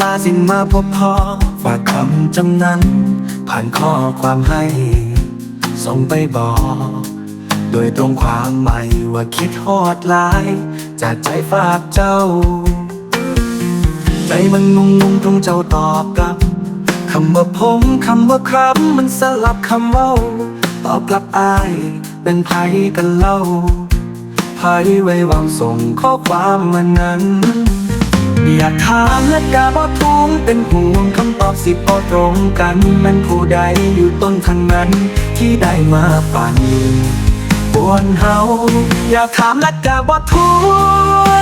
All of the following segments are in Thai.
ลาสิมาพบพอฝากคำจำนั้น ผ่านข้อความให้ ส่งไปบอก โดยตรงความหมายว่าคิดฮอดลาย จากใจฝากเจ้า ใจมันงงงๆตรงเจ้าตอบกลับคำว่าผมคำว่าครับมันสลับคำว่าตอบกลับอายเป็นไผกันเล่าไผไว้วางส่งข้อความมานั้น อยากถามและกาบอทุงเป็นห่วงคำตอบสิบอตรงกันมันผู้ใดอยู่ต้นทางนั้นที่ได้มาปั่นปวนเฮาอยากถามและกาบอทว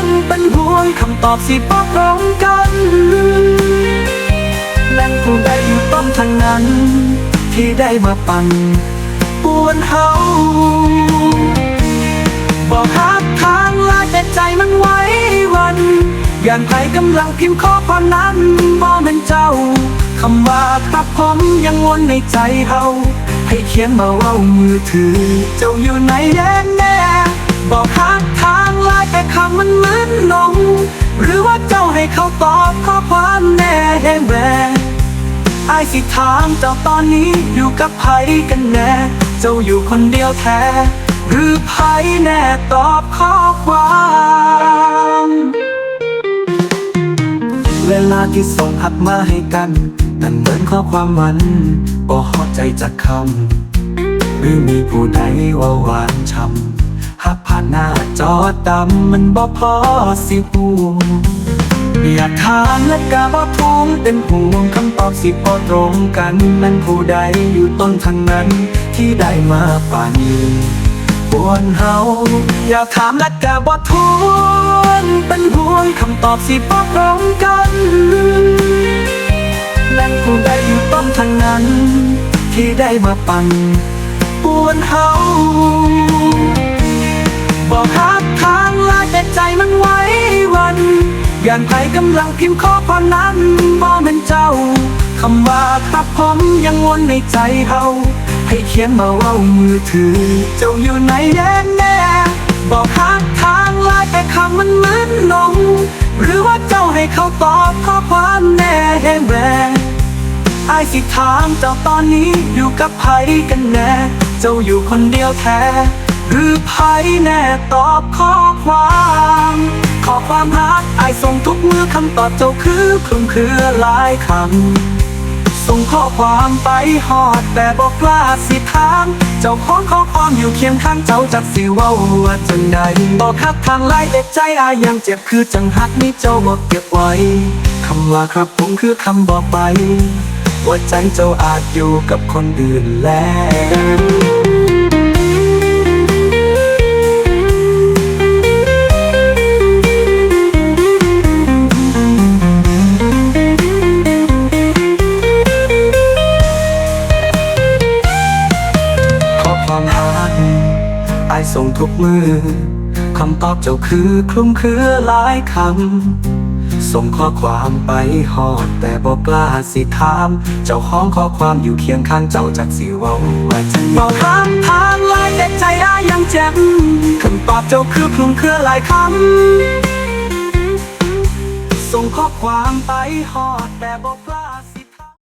นเป็นห่วงคำตอบสิบอตรงกันแม่นผู้ใดอยู่ต้นทางนั้น ที่ได้มาปั่นปวนเฮาบอกฮักทางลายแต่ใจมันไว้ ย่านไผกำลังพิมพ์ข้อความนั้นบ่เป็นเจ้าคำว่าครับผมยังวนในใจเฮาให้เขียนมาเว่ามือถือ เจ้าอยู่ไหนแน่แน่บอกฮักทางลายแต่คำมันเหมือนนงหรือว่าเจ้าให้เขาตอบข้อความแน่แน่แหวไอายสิถามเจ้าตอนนี้อยู่กับไผกันแน่ เจ้าอยู่คนเดียวแท้ หรือไผแน่ตอบข้อความ ลาที่ส่งหัดมาให้กัน นั่นเหมือนข้อความหวันบ่ฮอใจจากคำหรือมีผู้ใดว่าหวานช้ำหักผ่านหน้าจอดำมันบ่พอสิหูอยากถามและกาบอทุงเป็นห่วงคำตอบสิพอตรงกันนั่นผู้ใดอยู่ต้นทางนั้นที่ได้มาป่านี ปวนเฮาอยากถามและกาบอทวนเป็นห่วงคำตอบสิพอตรงกันนั่นผู้ใดอยู่ต้นทางนั้น ที่ได้มาปั่นปวนเฮาบอกฮักทางลาแต่ใจมันไว้วันย่านไผกำลังพิมพ์ข้อความนั้นบ่เป็นเจ้าคำว่าครับผมยังวนในใจเฮา ให้เขียนมาว่ามือถือ เจ้าอยู่ไหนแน่แน่บอกฮักทางลายแต่คำมันเหมือนนงหรือว่าเจ้าให้เขาตอบข้อความแน่แหวไอายสิถามเจ้าตอนนี้อยู่กับไผกันแน่ เจ้าอยู่คนเดียวแท้ หรือไผแน่ตอบข้อความขอความรักไอายส่งทุกมือคำตอบเจ้าคือคลุมเครือหลายคำ ข้อความไปหอดแต่บอกกล้าสิถามเจ้าของข้อความอยู่เคียงข้างเจ้าจักสิว่าว่าจังใดบอกคักทางไล่แต่ใจอายยังเจ็บคือจังหักนี่เจ้าบอกเก็บไว้คำว่าครับผมคือคำบอกไปว่าใจเจ้าอาจอยู่กับคนอื่นแล้ว ส่งทุกมือคำตอบเจ้าคือคลุมคือหลายคำ ส่งข้อความไปหอด แต่บอกกล้าสิถาม เจ้าของข้อความอยู่เคียงข้างเจ้าจากสิว่าว่าจะบอกถามทางไลายแต่ใจอายยังเจ็บคำตอบเจ้าคือคลุมคือหลายคำ ส่งข้อความไปหอด แต่บอก